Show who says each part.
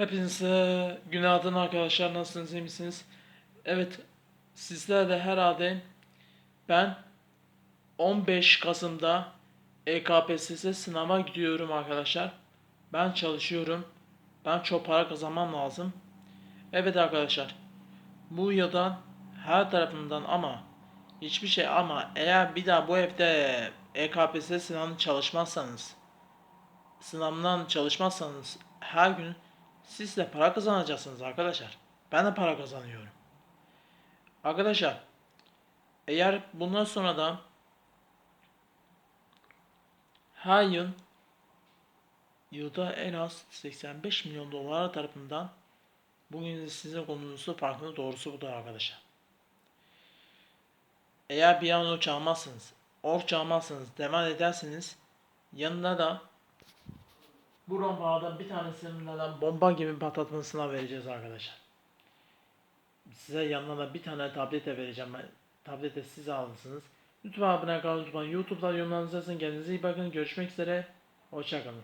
Speaker 1: Hepinize günaydın arkadaşlar. Nasılsınız? iyi misiniz? Evet, sizler de herhalde ben 15 Kasım'da EKPSS sınava gidiyorum arkadaşlar. Ben çalışıyorum. Ben çok para kazanmam lazım. Evet arkadaşlar. Bu yıldan her tarafından ama hiçbir şey ama eğer bir daha bu evde EKPSS sınavını çalışmazsanız sınavından çalışmazsanız her gün siz de para kazanacaksınız arkadaşlar. Ben de para kazanıyorum. Arkadaşlar eğer bundan sonra da her yıl yılda en az 85 milyon dolar tarafından bugün size konusu farkında doğrusu budur arkadaşlar. Eğer bir an o çalmazsınız, ork çalmazsınız, devam ederseniz yanına da bu rompalardan bir tanesinden bomba gibi patlatmasına vereceğiz arkadaşlar. Size yanına bir tane tablet de vereceğim. Ben, tablete siz alırsınız. Lütfen abone olmayı unutmayın. YouTube'da yorumlarınızı yazın. Kendinize iyi bakın. Görüşmek üzere. Hoşçakalın.